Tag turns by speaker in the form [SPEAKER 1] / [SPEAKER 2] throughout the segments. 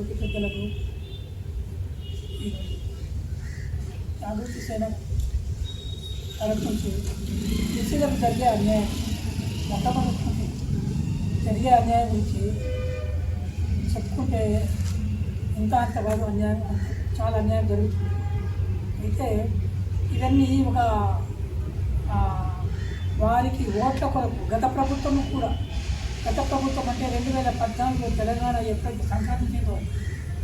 [SPEAKER 1] తోటి పెద్దలకు. జాగృతి సేన తరఫు నుంచి జరిగే అన్యాయం మొట్టమొదటి జరిగే అన్యాయం గురించి చెప్పుకుంటే ఇంకా అంత కాదు అన్యాయం చాలా అన్యాయం జరుగుతుంది. అయితే ఇవన్నీ ఒక వారికి ఓట్ల కొరకు గత ప్రభుత్వం కూడా గత ప్రభుత్వం అంటే రెండు వేల పద్నాలుగు తెలంగాణ ఎప్పుడైతే సంక్రాంతిలో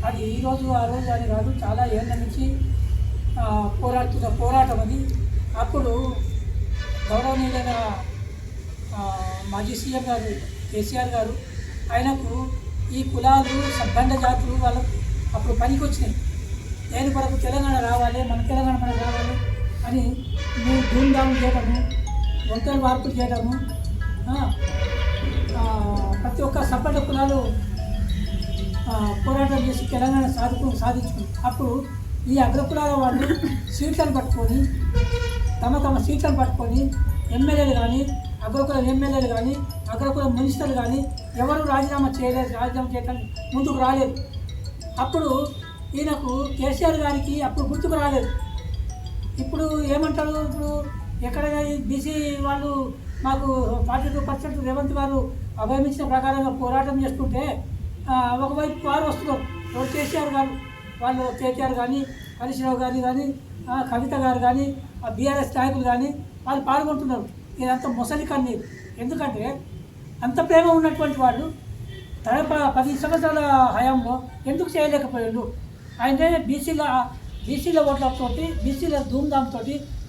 [SPEAKER 1] అది ఈ రోజు ఆ రోజు అని కాదు చాలా ఏళ్ళ నుంచి పోరాడుతున్న పోరాటం అది. అప్పుడు గౌరవనీయులైన మాజీ సీఎం గారు కేసీఆర్ గారు ఆయనకు ఈ కులాలు సబ్బండ జాతులు వాళ్ళకు అప్పుడు పనికి వచ్చినాయి నేను కొరకు తెలంగాణ రావాలి మన తెలంగాణ మనకు రావాలి అని మేము ధూమ్ధామ్ చేయడము వంటలు మార్పులు చేయడము ప్రతి ఒక్క సబ్బండ కులాలు పోరాటం చేసి తెలంగాణ సాధుకు సాధించుకుంది. అప్పుడు ఈ అగ్రకులాల వాళ్ళు సీట్లను పట్టుకొని తమ తమ సీట్లను పట్టుకొని ఎమ్మెల్యేలు కానీ అగ్రకుల ఎమ్మెల్యేలు కానీ అగ్రకుల మినిస్టర్లు కానీ ఎవరు రాజీనామా చేయలేదు రాజీనామా చేయడానికి ముందుకు రాలేదు. అప్పుడు ఈయనకు కేసీఆర్ గారికి అప్పుడు గుర్తుకు రాలేదు. ఇప్పుడు ఏమంటారు? ఇప్పుడు ఎక్కడ బీసీ వాళ్ళు మాకు ఫార్టీ టూ పర్సెంట్ రేవంత్ గారు అభయమించిన ప్రకారంగా పోరాటం చేస్తుంటే ఒకవైపు వారు వస్తున్నారు ఎవరు కేసీఆర్ గారు వాళ్ళు కేటీఆర్ కానీ హరీష్ రావు గారు కానీ కవిత గారు కానీ ఆ బీఆర్ఎస్ నాయకులు కానీ వాళ్ళు పాల్గొంటున్నారు. ఇదంతా ముసలి కన్నీరు. ఎందుకంటే అంత ప్రేమ ఉన్నటువంటి వాళ్ళు తన పది సంవత్సరాల హయాంలో ఎందుకు చేయలేకపోయాడు ఆయనే బీసీల బీసీల ఓట్లతోటి బీసీల ధూమ్ధాంతో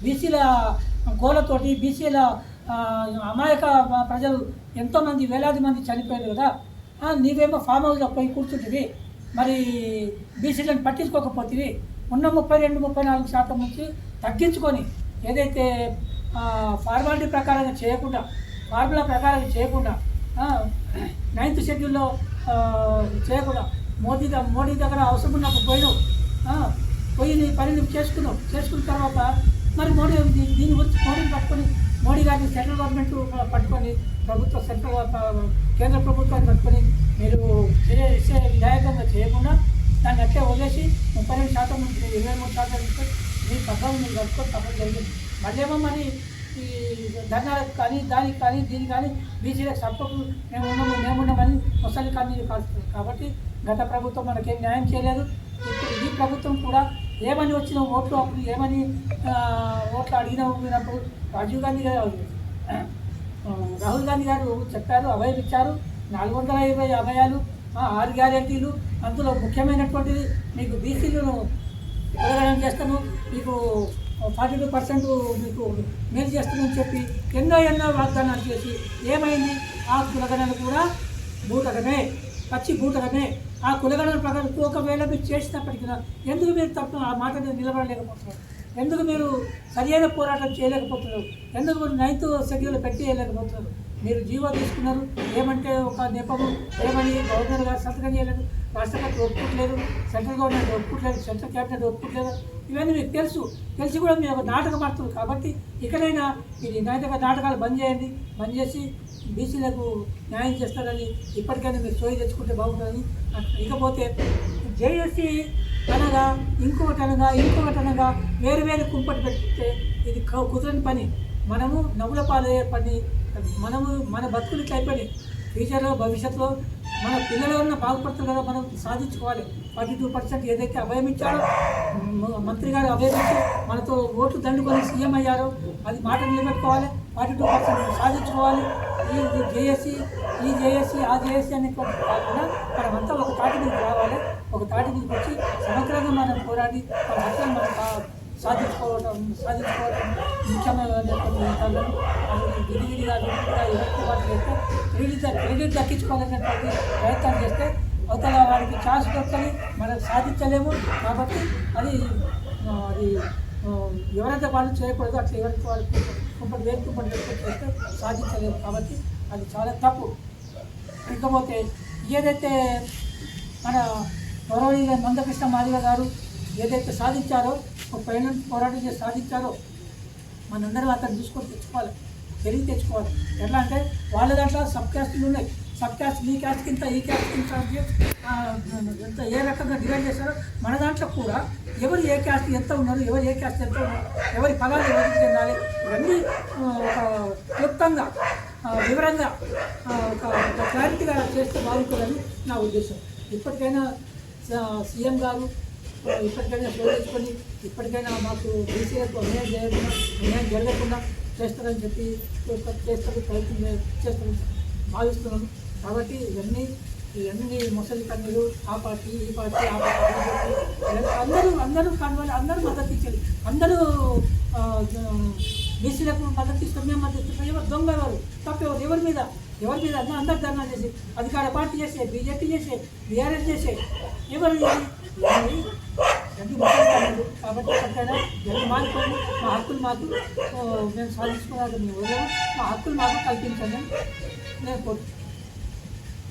[SPEAKER 1] బీసీల గోలతోటి బీసీల అమాయక ప్రజలు ఎంతోమంది వేలాది మంది చనిపోయారు కదా. నీవేమో ఫామ్ హౌస్లో పోయి కూర్చుంటుంది మరి బీసీలను పట్టించుకోకపోతుంది ఉన్న ముప్పై రెండు ముప్పై నాలుగు శాతం నుంచి తగ్గించుకొని ఏదైతే ఫార్మాలిటీ ప్రకారంగా చేయకుండా ఫార్ములా ప్రకారంగా చేయకుండా నైన్త్ షెడ్యూల్లో చేయకుండా మోదీ మోడీ దగ్గర అవసరం ఉన్నప్పుడు పోయినావు. పోయి నీ పని నువ్వు చేసుకున్నావు. చేసుకున్న తర్వాత మరి మోడీ దీన్ని దీని గురించి మోడీని పట్టుకొని మోడీ గారిని సెంట్రల్ గవర్నమెంట్ పట్టుకొని ప్రభుత్వ సెంట్రల్ కేంద్ర ప్రభుత్వాన్ని పట్టుకొని మీరు చేసే విధాయకంగా చేయకుండా దాన్ని అట్లే వదిలేసి ముప్పై రెండు శాతం నుంచి ఇరవై మూడు శాతం నుంచి మీ పక్కన మీరు కట్టుకొని తప్పని జరిగింది మళ్ళేమో మరి ఈ ధర్నాలకు కానీ దానికి కానీ దీనికి కానీ బీసీలకు సపోర్ట్ మేము ఉన్నాము మేము ఉన్నామని ముసలి కానీ కాబట్టి గత ప్రభుత్వం మనకేం న్యాయం చేయలేదు. ఇప్పుడు ఈ ప్రభుత్వం కూడా ఏమని వచ్చినావు ఓట్లు అప్పుడు? ఏమని ఓట్లు అడిగినావు ఊపినప్పుడు రాజీవ్ గాంధీ గారు రాహుల్ గాంధీ గారు చెప్పారు అభయం ఇచ్చారు. నాలుగు వందల ఇరవై అభయాలు ఆరు గ్యారెంటీలు. అందులో ముఖ్యమైనటువంటిది మీకు బీసీలను కులగణన చేస్తాను. మీకు ఫార్టీ టూ పర్సెంట్ మీకు మేలు చేస్తానని చెప్పి ఎన్నో ఎన్నో వాగ్దానాలు చేసి ఏమైంది? ఆ కులగణన కూడా భూతకమే పచ్చి భూతకమే ఆ కులగణన ప్రకారం ఒకవేళ మీరు చేసినప్పటికీ ఎందుకు మీరు తప్పు ఆ మాట మీద నిలబడలేకపోతున్నారు? ఎందుకు మీరు సరైన పోరాటం చేయలేకపోతున్నారు? ఎందుకు మీరు నైన్త్ షెడ్యూల్ పెట్టేయలేకపోతున్నారు? మీరు జీవో తీసుకున్నారు ఏమంటే ఒక నెపము ఏమని గవర్నర్ గారు సంతకం చేయలేదు రాష్ట్రపతి ఒప్పుకోవట్లేదు సెంట్రల్ గవర్నమెంట్ ఒప్పుకోలేదు సెంట్రల్ క్యాబినెట్ ఒప్పుకోలేదు ఇవన్నీ మీకు తెలుసు. తెలిసి కూడా మీరు ఒక నాటకం ఆడుతున్నారు కాబట్టి ఇకనైనా మీరు నాటక నాటకాలు బంద్ చేయండి. బంద్ చేసి బీసీలకు న్యాయం చేస్తారని ఇప్పటికైనా మీరు సోయి తెచ్చుకుంటే బాగుంటుందని ఇకపోతే జేఎస్సీ అనగా ఇంకొకటి అనగా ఇంకొకటి అనగా వేరు వేరు కుంపటి పెట్టితే ఇది కుదరని పని. మనము నవ్వుల పాలయ్యే పని. మనము మన బతుకులు ఇట్లా అయిపోయినాయి. ఫ్యూచర్లో భవిష్యత్తులో మన పిల్లలు ఉన్న బాగుపడుతుంది కదా మనం సాధించుకోవాలి. ఫార్టీ టూ పర్సెంట్ ఏదైతే అభయం ఇచ్చారో మంత్రి గారు అభయం ఇచ్చి మనతో ఓట్లు దండుకొని సీఎం అయ్యారో అది మాట నిలబెట్టుకోవాలి. ఫార్టీ టూ పర్సెంట్ సాధించుకోవాలి. ఈ జేఏసీ ఈ జేఏసీ ఆ జేఏసీ అనే కాకుండా మనమంతా ఒక తాటి మీదకి రావాలి. ఒక తాటి మీదకి వచ్చి సమగ్రంగా మనం పోరాడి మన హక్కులను మనం సాధించుకోవడం సాధించుకోవడం ముఖ్యమైనటువంటి విషయాలను అది విడివిడిగా విడివిడిగా ఎదుర్కోవాలి చేస్తే క్రెడిట్ క్రెడిట్ దక్కించుకోవాలనేటువంటి ప్రయత్నం చేస్తే అవతల వారికి ఛాన్స్ దొరకని మనం సాధించలేము కాబట్టి అది అది ఎవరైతే వాళ్ళు చేయకూడదు అట్లా ఎవరికి వాళ్ళు కుంపటి వేరు కుంపటి చేస్తే సాధించలేము కాబట్టి అది చాలా తప్పు. ఇకపోతే ఏదైతే మన గౌరవనీయ మందకృష్ణ మాదిగ గారు ఏదైతే సాధించారో ఒక పైన పోరాటం చేసి సాధించారో మనందరం అతను చూసుకొని తెచ్చుకోవాలి. తెలివి తెచ్చుకోవాలి. ఎట్లా అంటే వాళ్ళ దాంట్లో సబ్ క్యాస్టులు ఉన్నాయి. సబ్ క్యాస్ట్ ఈ క్యాస్ట్ కింద ఈ క్యాస్ట్ కింద ఎంత ఏ రకంగా డివైడ్ చేశారో మన దాంట్లో కూడా ఎవరు ఏ క్యాస్ట్ ఎంత ఉన్నారు ఎవరు ఏ క్యాస్ట్ ఎంత ఉన్నారు ఎవరి పదాలు ఎవరికి చెందాలి ఇవన్నీ ఒక క్లుప్తంగా వివరంగా ఒక క్లారిటీగా చేస్తే బాగుంటుందని నా ఉద్దేశం. ఇప్పటికైనా సీఎం గారు ఇప్పటికైనా స్లో ఇప్పటికైనా మాకు బీసీలకు అన్యాయం చేయకుండా అన్యాయం జరగకుండా చేస్తారని చెప్పి చేస్తారు ప్రయత్నం చేస్తారని భావిస్తున్నాను. కాబట్టి ఇవన్నీ ఇవన్నీ ముసలి కన్నులు ఆ పార్టీ ఈ పార్టీ ఆ పార్టీ అందరూ అందరూ కనుగొని అందరూ మద్దతు ఇచ్చారు. అందరూ బీసీలకు మద్దతు ఇస్తాం మేము మద్దతు ఇస్తాం. ఎవరు దొంగ ఎవరు? తప్పెవరు ఎవరి? మీద? ఎవరి మీద? అందరూ అందరు ధర్నా చేసి అధికార పార్టీ చేసే బీజేపీ చేసే బీఆర్ఎస్ చేసే ఎవరు ఇది? ఇవన్నీ అన్ని ముసలి కన్నులు. కాబట్టి ఎక్కడికైనా జనం మారిపోయి మా హక్కులు మాకు మేము సాధించుకోవాలి మేము మా హక్కులు మాకు కల్పించండి. నేను కోరుతున్నాను